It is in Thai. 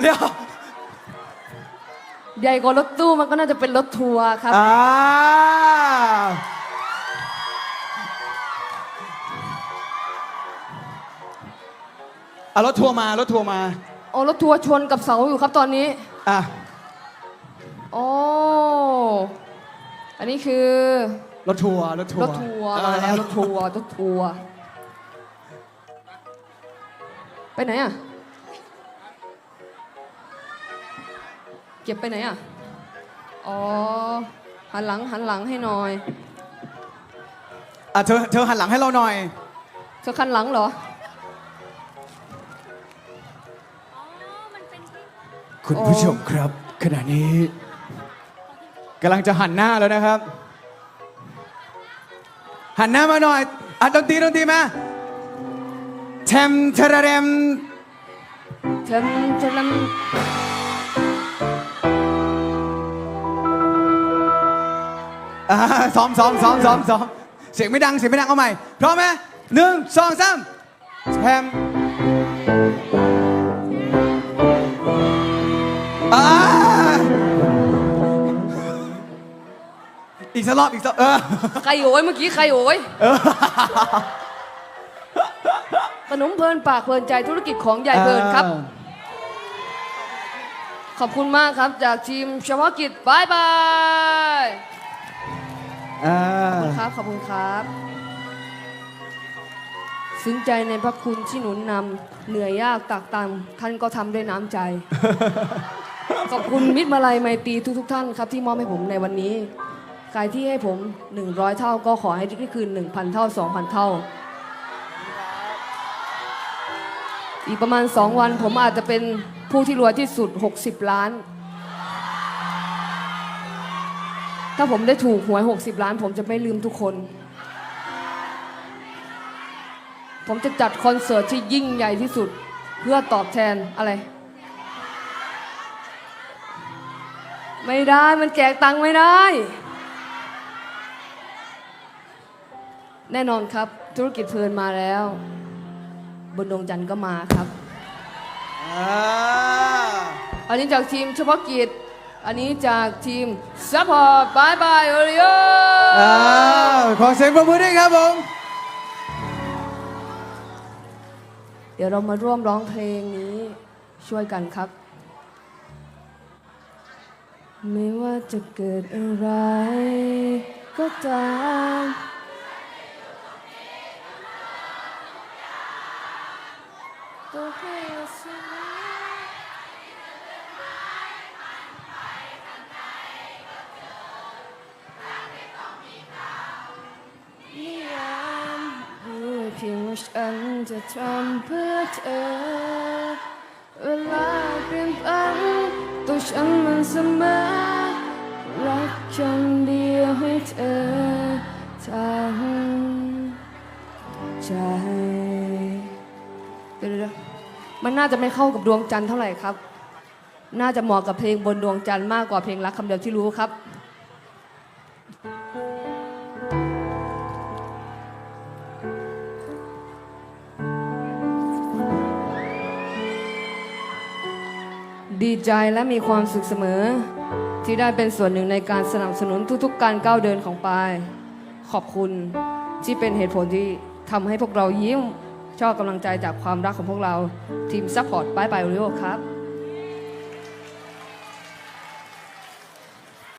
เดี๋ยวใหญ่กว่ารถตู้มันก็น่าจะเป็นรถทัวร์ครับ อ่าอะรถทัวร์มารถทัวร์มา โอ้รถทัวร์ชนกับเสาอยู่ครับตอนนี้ อะ โอ้ อันนี้คือ รถทัวร์รถทัวรร์ถทัวร์มาแล้วรถทัวร์รถทัวร์ไปไหนอะ ก็บไปไหนอะ อ๋อ หันหลังหันหลังให้หน่อย อะเธอเธอหันหลังให้เราหน่อย เธอคันหลังเหรอ คุณผู้ชมครับ ขณะนี้กำลังจะหันหน้าแล้วนะครับ หันหน้ามาหน่อยอะดนตรีดนตรีมาแทมทระเรมเธอเธอล อ่าซ้อมซ้อมซ้อมซ้อมซ้อมเสียงไม่ดังเสียงไม่ดังเอาใหม่พร้อมไหมหนึ่งสองสามแทมอ่าอีกสักรอบอีกสักเออำใครโอยเมื่อกี้ใครโอยขนมเพลินปากเพลินใจธุรกิจของใหญ่เพลินครับ ขอบคุณมากครับจากทีมเฉพาะกิจบายบาย อ่าขอบคุณครับขอบคุณครับ ซึ้งใจในพระคุณที่หนุนนำเหนื่อยยากตากตำท่านก็ทำด้วยน้ำใจ ขอบคุณมิตรมาลัยไมตรีทุกๆท่านครับที่มอบให้ผมในวันนี้ ใครที่ให้ผม 100 เท่าก็ขอให้ได้คืน 1,000 เท่า 2,000 เท่า อีกประมาณ 2 วันผมอาจจะเป็นผู้ที่รวยที่สุด 60 ล้าน ถ้าผมได้ถูกหวย 60 ล้าน ผมจะไม่ลืมทุกคน ผมจะจัดคอนเสิร์ตที่ยิ่งใหญ่ที่สุด เพื่อตอบแทนอะไร ไม่ได้มันแจกตังค์ไม่ได้ แน่นอนครับ ธุรกิจเพลินมาแล้ว บนดวงจันทร์ก็มาครับอ่าอันนี้จากทีมเฉพาะกิจ อันนี้จากทีมซัพพอร์ตบายบายโอริโออ่าขอเสียงปรบมือด้วยครับผม เดี๋ยวเรามาร่วมร้องเพลงนี้ช่วยกันครับ ไม่ว่าจะเกิดอะไร ก็ตามก็ให้สบ ฉันจะทำเพื่อเธอ เวลาเปลี่ยนไปตัวฉันมันเสมอรักคำเดียวให้เธอทั้งใจเดี๋ยวมันน่าจะไม่เข้ากับดวงจันทร์เท่าไหร่ครับ น่าจะเหมาะกับเพลงบนดวงจันทร์มากกว่าเพลงรักคำเดียวที่รู้ครับ ดีใจและมีความสุขเสมอ ที่ได้เป็นส่วนหนึ่งในการสนับสนุนทุกๆ การก้าวเดินของปาย ขอบคุณที่เป็นเหตุผลที่ทำให้พวกเรายิ้มชอบกำลังใจจากความรักของพวกเราทีมซัพพอร์ตปายปายโอริโอครับ